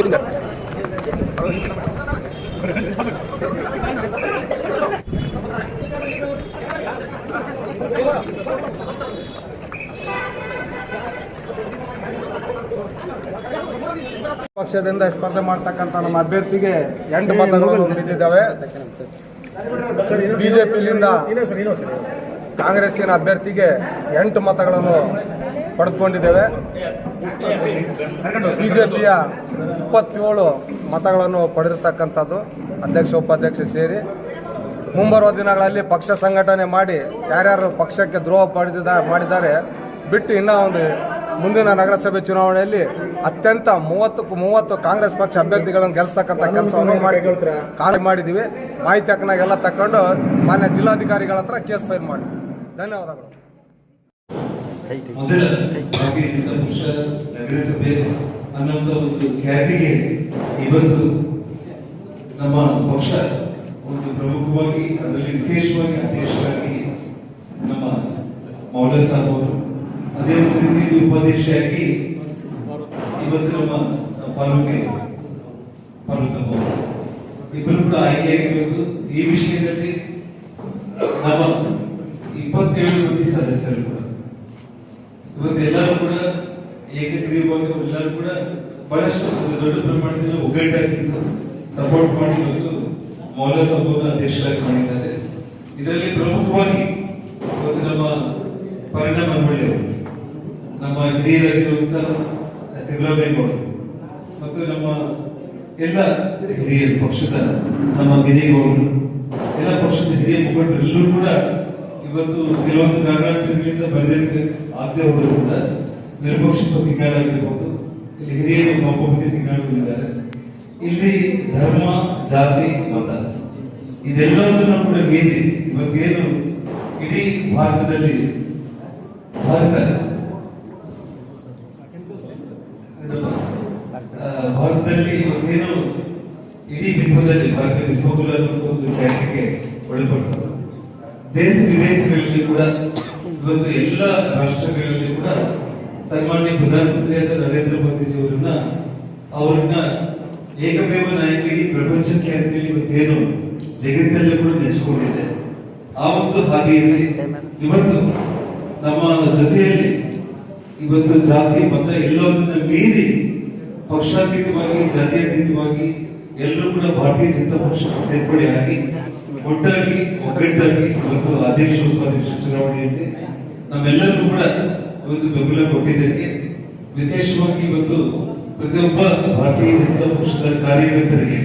Gracias. ಪಕ್ಷದಿಂದ ಸ್ಪರ್ಧೆ ಮಾಡ್ತಕ್ಕಂಥ ನಮ್ಮ ಅಭ್ಯರ್ಥಿಗೆ ಎಂಟು ಮತಗಳು ಬಿದ್ದಿದ್ದಾವೆ ಬಿಜೆಪಿಯಿಂದ ಕಾಂಗ್ರೆಸ್ಸಿನ ಅಭ್ಯರ್ಥಿಗೆ ಎಂಟು ಮತಗಳನ್ನು ಪಡೆದುಕೊಂಡಿದ್ದೇವೆ. ಬಿಜೆಪಿಯ ಇಪ್ಪತ್ತೇಳು ಮತಗಳನ್ನು ಪಡೆದಿರ್ತಕ್ಕಂಥದ್ದು ಅಧ್ಯಕ್ಷ ಉಪಾಧ್ಯಕ್ಷ ಸೇರಿ. ಮುಂಬರುವ ದಿನಗಳಲ್ಲಿ ಪಕ್ಷ ಸಂಘಟನೆ ಮಾಡಿ ಯಾರ್ಯಾರು ಪಕ್ಷಕ್ಕೆ ದ್ರೋಹ ಪಡೆದಿದ್ದ ಮಾಡಿದ್ದಾರೆ ಬಿಟ್ಟು ಇನ್ನೂ ಒಂದು ಮುಂದಿನ ನಗರಸಭೆ ಚುನಾವಣೆಯಲ್ಲಿ ಅತ್ಯಂತ ಮೂವತ್ತಕ್ಕೂ ಮೂವತ್ತು ಕಾಂಗ್ರೆಸ್ ಪಕ್ಷ ಅಭ್ಯರ್ಥಿಗಳನ್ನು ಗೆಲ್ಲಿಸ್ತಕ್ಕಂಥ ಕೆಲಸವನ್ನು ಮಾಡಿ ಕಾರ್ಯ ಮಾಡಿದ್ದೀವಿ. ಮಾಹಿತಿ ಹಕ್ಕನಾಗೆಲ್ಲ ತಕೊಂಡು ಮಾನ್ಯ ಜಿಲ್ಲಾಧಿಕಾರಿಗಳ ಹತ್ರ ಕೇಸ್ ಫೈಲ್ ಮಾಡಿದ್ವಿ ಧನ್ಯವಾದಗಳು. ಇವತ್ತು ನಮ್ಮ ಪಕ್ಷ ಒಂದು ಪ್ರಮುಖವಾಗಿ ಅದರಲ್ಲಿ ವಿಶೇಷವಾಗಿ ಅಧ್ಯಕ್ಷರಾಗಿ ನಮ್ಮ ಮೌಲ್ಯ ಸಾಹೇಬ್ ಅವರು ಅದೇ ಒಂದು ರೀತಿ ಉಪದೇಶಿಯಾಗಿ ಇವತ್ತು ನಮ್ಮ ಪಾಲುಕೆ ಅವರು. ಇಬ್ಬರು ಕೂಡ ಆಯ್ಕೆಯಾಗಿರಬೇಕು. ಈ ವಿಷಯದಲ್ಲಿ ನಮ್ಮ ಇಪ್ಪತ್ತೇಳು ಮಂದಿ ಸದಸ್ಯರು ಕೂಡ. ಇವತ್ತು ಎಲ್ಲರೂ ಕೂಡ ಏಕಗ್ರೀವಾಗಿ ಎಲ್ಲರೂ ಕೂಡ ಬಹಳಷ್ಟು ದೊಡ್ಡ ಪ್ರಮಾಣದಲ್ಲಿ ಒಗ್ಗಟ್ಟಾಗಿದ್ದು ಸಪೋರ್ಟ್ ಮಾಡಿ ಇವತ್ತು ಮೌಲ್ಯ ಸಭೆಯನ್ನು ಅಧ್ಯಕ್ಷರಾಗಿ ಮಾಡಿದ್ದಾರೆ. ಇದರಲ್ಲಿ ಪ್ರಮುಖವಾಗಿ ಇವತ್ತು ನಮ್ಮ ಪರಿಣಾಮ ಅವರು ನಮ್ಮ ಹಿರಿಯರಾಗಿರುವಂತ ಸಿದ್ದರಾಮಯ್ಯ ಮತ್ತು ನಮ್ಮ ಎಲ್ಲ ಹಿರಿಯ ಪಕ್ಷದ, ನಮ್ಮ ಗಿರಿಗೌಡರು ಎಲ್ಲ ಪಕ್ಷದ ಹಿರಿಯ ಮುಖಂಡರೆಲ್ಲರೂ ಕೂಡ ಇವತ್ತು ಕೆಲವೊಂದು ಕಾರಣಾಂತರಗಳಿಂದ ಬರೆದಿಕ್ಕೆ ಆಗದೆ ಹೋಗೋದ್ರಿಂದ ನಿರಪಕ್ಷ ತಿಂಗಳಾಗಿರ್ಬೋದು ಇಲ್ಲಿ ಹಿರಿಯರು ಒಬ್ಬೊಬ್ಬರಿಗೆ ತಿಂಗಳಿದ್ದಾರೆ ಇಲ್ಲಿ ಧರ್ಮ, ಜಾತಿ, ಮತ, ಇದೆಲ್ಲವನ್ನು ಕೂಡ ಮೀರಿ ಇವತ್ತೇನು ಇಡೀ ಭಾರತದಲ್ಲಿ ಭಾರತ ಆ, ಭಾರತದಲ್ಲಿ ಇವತ್ತೇನು ಇಡೀ ವಿಶ್ವದಲ್ಲಿ ಭಾರತೀಯ ಅನ್ನುವಂಥ ಒಂದು ಖ್ಯಾತಿಗೆ ಒಳಪಟ್ಟು ದೇಶ ವಿದೇಶಗಳಲ್ಲಿ ಕೂಡ ಇವತ್ತು ಎಲ್ಲ ರಾಷ್ಟ್ರಗಳಲ್ಲಿ ಕೂಡ ಸನ್ಮಾನ್ಯ ಪ್ರಧಾನಮಂತ್ರಿಯಾದ ನರೇಂದ್ರ ಮೋದಿಜಿ ಅವರನ್ನ ಏಕಮೇವ ನಾಯಕ ಇಡೀ ಪ್ರಪಂಚಕ್ಕೆ ಅಂತೇಳಿ ಇವತ್ತೇನು ಜಗತ್ತಲ್ಲೇ ಕೂಡ ನೆಚ್ಚಿಕೊಂಡಿದೆ. ಆ ಒಂದು ಹಾದಿಯಲ್ಲಿ ಇವತ್ತು ನಮ್ಮ ಜೊತೆಯಲ್ಲಿ ಇವತ್ತು ಜಾತಿ, ಮತ ಎಲ್ಲದನ್ನ ಮೀರಿ ಪಕ್ಷಾತೀತವಾಗಿ, ಜಾತ್ಯತೀತವಾಗಿ ಎಲ್ಲರೂ ಕೂಡ ಭಾರತೀಯ ಜನತಾ ಪಕ್ಷಕ್ಕೆ ಸೇರ್ಪಡೆಯಾಗಿ ಒಟ್ಟಾಗಿ, ಒಗ್ಗಟ್ಟಾಗಿ ಇವತ್ತು ಅಧ್ಯಕ್ಷ ಉಪಾಧ್ಯಕ್ಷ ಚುನಾವಣೆಯಲ್ಲಿ ನಮ್ಮೆಲ್ಲರಿಗೂ ಕೂಡ ಒಂದು ಬೆಂಬಲ ಕೊಟ್ಟಿದ್ದಕ್ಕೆ ವಿಶೇಷವಾಗಿ ಇವತ್ತು ಪ್ರತಿಯೊಬ್ಬ ಭಾರತೀಯ ಜನತಾ ಪಕ್ಷದ ಕಾರ್ಯಕರ್ತರಿಗೆ,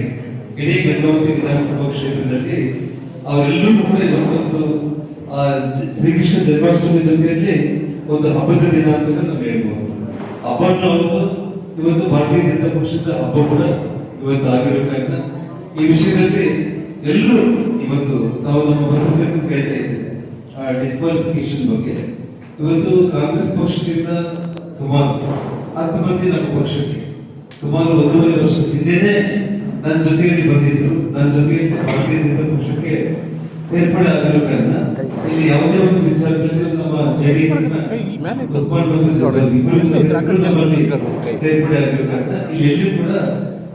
ಇಡೀ ಗಂಗಾವತಿ ವಿಧಾನಸಭಾ ಕ್ಷೇತ್ರದಲ್ಲಿ ಅವರೆಲ್ಲರೂ ಕೂಡ ಒಂದು ಶ್ರೀಕೃಷ್ಣ ಜನ್ಮಾಷ್ಟಮಿ ಜೊತೆಯಲ್ಲಿ ಒಂದು ಹಬ್ಬದ ದಿನ ಅಂತ ನಾವು ಹೇಳ್ಬೋದು. ಹಬ್ಬವನ್ನು ಒಂದು ಇವತ್ತು ಭಾರತೀಯ ಜನತಾ ಪಕ್ಷದ ಹಬ್ಬ ಕೂಡ ಇವತ್ತು ಆಗಿರೋ ಈ ವಿಷಯದಲ್ಲಿ ಎಲ್ಲರೂ ಇವತ್ತು ತಾವು ನಮ್ಮ ಬರಬೇಕು ಕೇಳ್ತಾ ಇದ್ದೇವೆ ಆ ಡಿಸ್ಕ್ವಾಲಿಫಿಕೇಶನ್ ಬಗ್ಗೆ. ಇವತ್ತು ಕಾಂಗ್ರೆಸ್ ಪಕ್ಷದಿಂದ ಸುಮಾರು ಹತ್ತು ಮಂದಿ ನಮ್ಮ ಪಕ್ಷಕ್ಕೆ, ಸುಮಾರು ಒಂದೂವರೆ ವರ್ಷ ಹಿಂದೆನೆ ನನ್ನ ಜೊತೆಯಲ್ಲಿ ಬಂದಿದ್ರು. ನನ್ನ ಜೊತೆಗೆ ಭಾರತೀಯ ಜನತಾ ಪಕ್ಷಕ್ಕೆ ಸೇರ್ಪಡೆ ಆಗಿರೋದ್ರಿಂದ ಇಲ್ಲಿ ಯಾವುದೇ ಒಂದು ವಿಚಾರದಲ್ಲಿ ನಮ್ಮ ಸೇರ್ಪಡೆ ಆಗಿರೋ ಕಾರಣ ಇಲ್ಲಿ ಎಲ್ಲೂ ಕೂಡ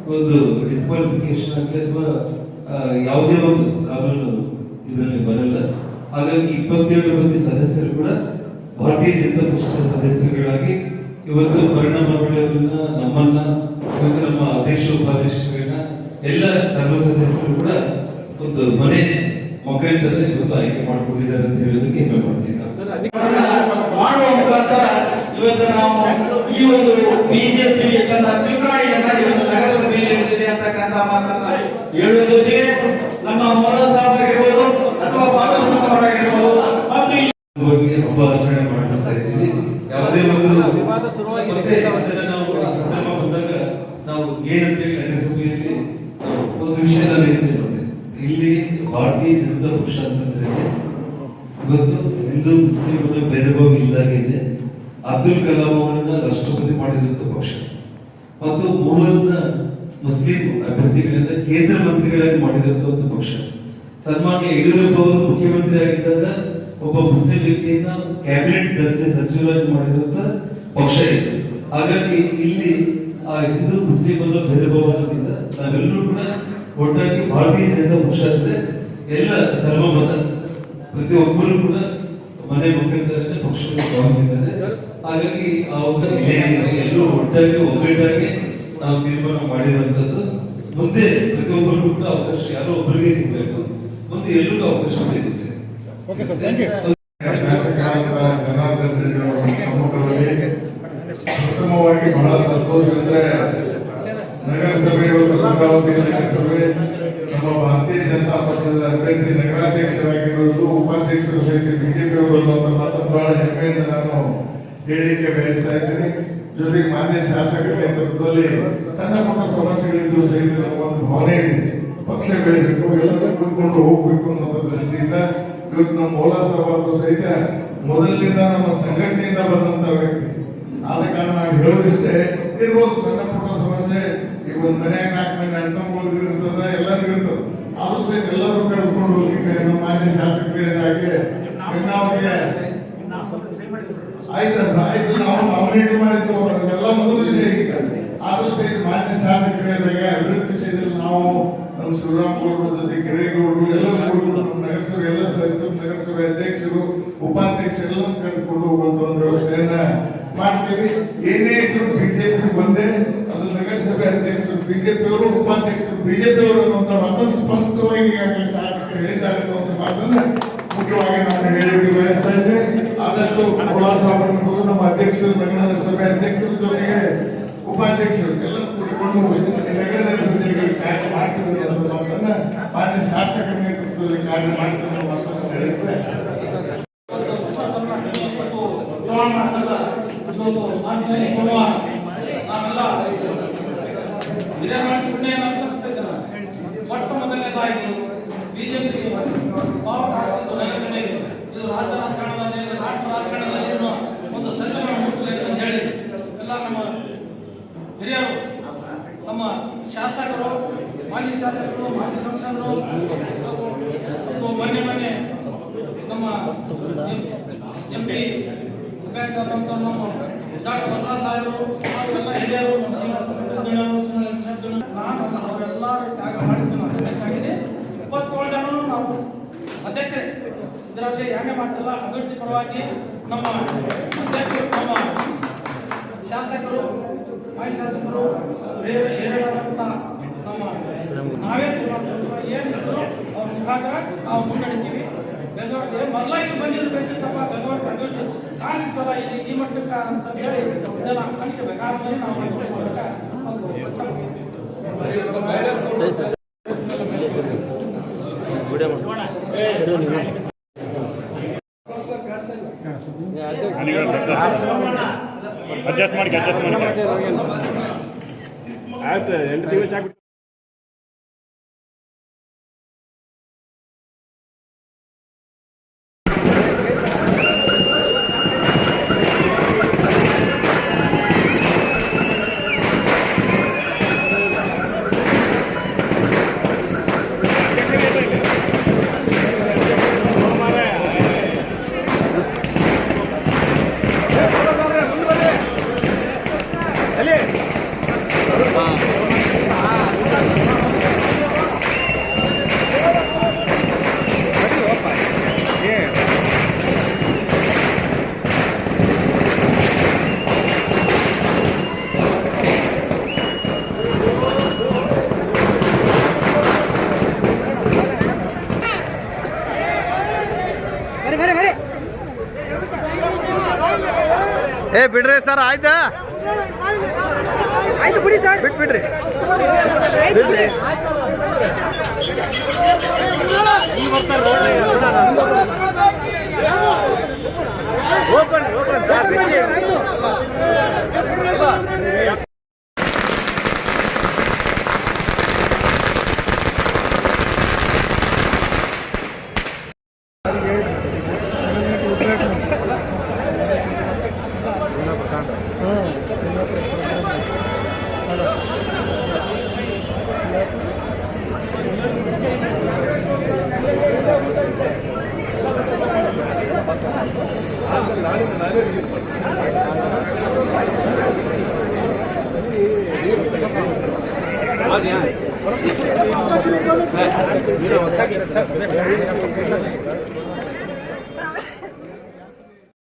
ಒಂದು ಡಿಸ್ಕ್ವಾಲಿಫಿಕೇಶನ್ ಆಗಲಿ ಅಥವಾ ಯಾವುದೇ ಒಂದು ಕಾನೂನು ಇದರಲ್ಲಿ ಬರಲ್ಲ. ಹಾಗಾಗಿ ಇಪ್ಪತ್ತೇಳು ಮಂದಿ ಸದಸ್ಯರು ಕೂಡ ಭಾರತೀಯ ಜನತಾ ಪಕ್ಷದ ಸದಸ್ಯರುಗಳಾಗಿ ಇವತ್ತು ಪರಿಣಾಮಗಳನ್ನ ನಮ್ಮನ್ನ ಇವತ್ತು ನಮ್ಮ ಅಧ್ಯಕ್ಷ ಉಪಾಧ್ಯಕ್ಷರನ್ನ ಎಲ್ಲ ಸರ್ವ ಸದಸ್ಯರು ಕೂಡ ಒಂದು ಮನೆ ಮುಖಾಂತರ ಇವತ್ತು ಆಯ್ಕೆ ಮಾಡ್ಕೊಂಡಿದ್ದಾರೆ ಅಂತ ಹೇಳೋದಕ್ಕೆ ಹೆಮ್ಮೆ ಪಡ್ತೀನಿ ಮಾಡುವ ಮುಖಾಂತರ ಇವತ್ತು ನಾವು ಈ ಒಂದು ಬಿಜೆಪಿ ಚುನಾವಣೆಯನ್ನ ಇವತ್ತು ನಗರಸಭೆಯಲ್ಲಿ ನಡೆದಿದೆ ಅಂತಕ್ಕಂಥ ಮಾತನ್ನ ಹೇಳುವ ಜೊತೆಗೆ ನಮ್ಮ ಮೌಲ ಸಾಹೇಬ್ ಆಗಿರ್ಬೋದು ಅಥವಾ ಪಾಲಕರು ಸಾಹೇಬ್ ಆಗಿರ್ಬೋದು ಮತ್ತು ಈ ಬಗ್ಗೆ ಹಬ್ಬ ಆಚರಣೆ ಮಾಡ್ತಾ ಇದ್ದೀವಿ ಯಾವುದೇ ಒಂದು ಮತ್ತೆ ಅದನ್ನ ನಾವು ಆ ಸಂದರ್ಭ ಬಂದಾಗ ನಾವು ಏನಂತೇಳಿ ನಗರಸಭೆಯಲ್ಲಿ ನಾವು ಒಂದು ವಿಷಯ ನಾವು ಹೇಳ್ತೇವೆ ನೋಡಿ ಇಲ್ಲಿ ಭಾರತೀಯ ಜನತ ಪಕ್ಷ ಅಂತಂದ್ರೆ ಇವತ್ತು ಹಿಂದೂ ಮುಸ್ಲಿಮರ ಭೇದಭಾವ ಇಲ್ದಾಗಿದೆ ಅಬ್ದುಲ್ ಕಲಾಂ ಅವರನ್ನ ರಾಷ್ಟ್ರಪತಿ ಮಾಡಿದಂತ ಪಕ್ಷ. ಮತ್ತು ಮೂವರನ್ನ ಮುಸ್ಲಿಂ ಅಭ್ಯರ್ಥಿಗಳನ್ನ ಕೇಂದ್ರ ಮಂತ್ರಿಗಳಾಗಿ ಮಾಡಿದಂತ ಒಂದು ಪಕ್ಷ. ಸನ್ಮಾನ್ಯ ಯಡಿಯೂರಪ್ಪ ಅವರು ಮುಖ್ಯಮಂತ್ರಿ ಆಗಿದ್ದಾಗ ಒಬ್ಬ ಮುಸ್ಲಿಂ ವ್ಯಕ್ತಿಯನ್ನ ಕ್ಯಾಬಿನೆಟ್ ದರ್ಜೆ ಸಚಿವರಾಗಿ ಮಾಡಿದಂತ ಪಕ್ಷ ಇದೆ. ಹಾಗಾಗಿ ಇಲ್ಲಿ ಆ ಹಿಂದೂ ಮುಸ್ಲಿಮರ ಅನ್ನೋದಿಲ್ಲ ನಾವೆಲ್ಲರೂ ಕೂಡ ಒಟ್ಟಾಗಿ ಭಾರತೀಯ ಜನತಾ ಪಕ್ಷ ಅಂದ್ರೆ ಎಲ್ಲ ಧರ್ಮಮತ ಪ್ರತಿಯೊಬ್ಬರು ಕೂಡ ಮನೆ ಮಕ್ಕಳಿದ್ದಾರೆ ಪಕ್ಷವನ್ನು ಭಾವಿಸಿದ್ದಾರೆ ಹಾಗಾಗಿ ಒಂದು ಎಲ್ಲರೂ ಒಟ್ಟಾಗಿ ಒಗ್ಗಟ್ಟಾಗಿ ನಾವು ತೀರ್ಮಾನ ಮಾಡಿರುವಂತದ್ದು ಮುಂದೆ ಪ್ರತಿಯೊಬ್ಬರಿಗೂ ಕೂಡ ಅವಕಾಶ, ಯಾರೋ ಒಬ್ಬರಿಗೆ ಸಿಗಬೇಕು ಮುಂದೆ ಎಲ್ಲರಿಗೂ ಅವಕಾಶ ಸಿಗುತ್ತೆ ಶಾಸಕರಾದ ಜನಾರ್ದನ್ ರೆಡ್ಡಿ ಅವರ ಸಮ್ಮುಖದಲ್ಲಿ ಉತ್ತಮವಾಗಿ ಬಹಳ ಸಂತೋಷ ಅಂದ್ರೆ ನಗರಸಭೆ ಇವತ್ತು ಗಂಗಾವತಿ ನಗರಸಭೆ ನಮ್ಮ ಭಾರತೀಯ ಜನತಾ ಪಕ್ಷದ ಅಭ್ಯರ್ಥಿ ನಗರಾಧ್ಯಕ್ಷರಾಗಿರುವುದು ಉಪಾಧ್ಯಕ್ಷರು ಸಹಿತ ಬಿಜೆಪಿ ಅವರು ಅನ್ನುವಂಥ ಮಾತನ್ನು ಬಹಳ ಹೆಮ್ಮೆಯಿಂದ ನಾನು ಹೇಳಿಕೆ ಬಯಸ್ತಾ ಇದ್ದೀನಿ. ಜೊತೆಗೆ ಮಾನ್ಯ ಶಾಸಕರ ನೇತೃತ್ವದಲ್ಲಿ ಸಣ್ಣ ಪುಟ್ಟ ಸಮಸ್ಯೆಗಳಿದ್ದು ಸಹಿತ ಒಂದು ಭಾವನೆ ಇದೆ. ಪಕ್ಷ ಬೆಳೆಸಬೇಕು ಎಲ್ಲ ಕುಡ್ಕೊಂಡು ಹೋಗ್ಬೇಕು ಅನ್ನೋ ದೃಷ್ಟಿಯಿಂದ ಇವತ್ತು ನಮ್ಮ ಓಲಾ ಸಾಹೇಬರು ಸಹಿತ ಮೊದಲಿನಿಂದ ನಮ್ಮ ಸಂಘಟನೆಯಿಂದ ಬಂದಂತ ವ್ಯಕ್ತಿ. ಆದ ಕಾರಣ ನಾವು ಹೇಳೋದಿಷ್ಟೇ, ಇರ್ಬೋದು ಸಣ್ಣ ಪುಟ್ಟ ಸಮಸ್ಯೆ, ಈಗ ಒಂದು ಮನೆಯಾಗ ನಾಲ್ಕು ಮನೆ ಇರ್ತದ, ಎಲ್ಲರಿಗೂ ಇರ್ತದ. ಸಹಿತ ಎಲ್ಲರೂ ಕರೆದುಕೊಂಡು ಹೋಗ್ಲಿಕ್ಕೆ ನಮ್ಮ ಮಾನ್ಯ ಶಾಸಕರು ಹೇಳಿದ ಹಾಗೆ ಗಂಗಾವತಿಗೆ ಆಯ್ತು. ನಾವು ನಾಮಿನೇಟ್ ಮಾಡಿದ್ದು ಅದೆಲ್ಲ ಮುಗಿದ ವಿಷಯ ಈಗ. ಆದ್ರೂ ಸಹಿತ ಮಾನ್ಯ ಶಾಸಕರು ಹೇಳಿದಾಗ ಅಭಿವೃದ್ಧಿ ವಿಷಯದಲ್ಲಿ ನಾವು ನಮ್ಮ ಶಿವರಾಮ್ ಗೌಡರ ಜೊತೆ ಕಿರೇಗೌಡರು, ಎಲ್ಲರೂ ಕೂಡಿಕೊಂಡು ನಗರಸಭೆ, ಎಲ್ಲ ಸದಸ್ಯರು, ನಗರಸಭೆ ಅಧ್ಯಕ್ಷರು, ಉಪಾಧ್ಯಕ್ಷರು ಎಲ್ಲರೂ ಕರೆದುಕೊಂಡು ಹೋಗುವಂತ ಒಂದು ವ್ಯವಸ್ಥೆಯನ್ನ ಮಾಡ್ತೀವಿ. ಏನೇ ಇದ್ರು ಬಿಜೆಪಿ ಬಂದೆ ಅದು ನಗರಸಭೆ ಅಧ್ಯಕ್ಷರು ಬಿಜೆಪಿ ಅವರು ಉಪಾಧ್ಯಕ್ಷರು ಬಿಜೆಪಿ ಅವರು ಅನ್ನುವಂತ ಮಾತನ್ನು ಸ್ಪಷ್ಟವಾಗಿ ಈಗಾಗಲೇ ಶಾಸಕರು ಹೇಳಿದ್ದಾರೆ ಅನ್ನುವಂಥ ಮಾತನ್ನ ಮುಖ್ಯವಾಗಿ ನಾನು ಹೇಳಿಕೆ ಬಯಸ್ತಾ ಇದ್ದೆ ಆದಷ್ಟು ಪ್ರವಾಸ ಮಾಡಬಹುದು ನಮ್ಮ ಅಧ್ಯಕ್ಷರು ನಗರಸಭೆ ಅಧ್ಯಕ್ಷರ ಜೊತೆಗೆ ಉಪಾಧ್ಯಕ್ಷರು ಎಲ್ಲ ಕೂಡಿಕೊಂಡು ನಗರದ ಜೊತೆಗೆ ಕಾರ್ಯ ಮಾಡ್ತೀವಿ ಅನ್ನೋದನ್ನ ಮಾನ್ಯ ಶಾಸಕರ ನೇತೃತ್ವದಲ್ಲಿ ಕಾರ್ಯ ಅನ್ನೋ ಮಾತನ್ನು ಹೇಳಿಕೆ ಬಯಸ್ತಾ ಶ್ರಾವಣ ಮಾಸದ ಇವತ್ತು ನಾಲ್ಕನೇ ಸೋಮವಾರ ನಾವೆಲ್ಲ ನಮ್ಮ ಹಿರಿಯರು, ನಮ್ಮ ಶಾಸಕರು, ಮಾಜಿ ಶಾಸಕರು, ಮಾಜಿ ಸಂಸದರು, ಹಾಗೂ ಮೊನ್ನೆ ಮೊನ್ನೆ ನಮ್ಮ ಎಂ ಪಿ ಬೇಕಾದಂತ ನಮ್ಮ ಡಾಕ್ಟರ್ ಬಸವರಾಜ ಸಾಹೇಬರು ಎಲ್ಲ ಹಿರಿಯರು ನಾನು ಅವರೆಲ್ಲ ತ್ಯಾಗ ಮಾಡಿದ್ದು ನಾನು ಅಧ್ಯಕ್ಷನಾಗಿದೆ ಇಪ್ಪತ್ತೇಳು ಜನ ನಾವು ಅಧ್ಯಕ್ಷರೇ. ಇದರಲ್ಲಿ ಯಾಕೆ ಮಾಡ್ತಿಲ್ಲ ಅಭಿವೃದ್ಧಿ ಪರವಾಗಿ ನಮ್ಮ ಅಧ್ಯಕ್ಷರು ನಮ್ಮ ಶಾಸಕರು ಮಾಜಿ ಶಾಸಕರು ಬೇರೆ ಹೇರಳಾದಂಥ ನಮ್ಮ ನಾವೇ ಏನು ಏನಿದ್ರು ಅವ್ರ ಮುಖಾಂತರ ನಾವು ಮುನ್ನಡಿತೀವಿ. ಬೆಂಗಳೂರಿಗೆ ಮೊದಲಾಗಿ ಬಂದಿದ್ರು ಬೇಸಿತ್ತಪ್ಪ ಬೆಂಗಳೂರು ಅಭಿವೃದ್ಧಿ ಕಾಣ್ತಿತ್ತಲ್ಲ ಇಲ್ಲಿ ಈ ಮಟ್ಟಕ್ಕ ಅಂತ ಹೇಳಿ ಜನ ಅನ್ಕೋಬೇಕು ಆದ್ಮೇಲೆ ನಾವು ಮಾಡ್ಕೊಳ್ಬೇಕಾ ಅಡ್ಜಸ್ಟ್ ಮಾಡಿ ಅಡ್ಜಸ್ಟ್ ಮಾಡಿ ಆಯ್ತು ಎಂಟು ತಿಂಗಳು ಏ ಬಿಡ್ರಿ ಸರ್ ಆಯ್ತಾ? ಆಯ್ತು ಬಿಡಿ ಸರ್. ಬಿಟ್ ಬಿಡ್ರಿ ಓಪನ್ ಓಪನ್.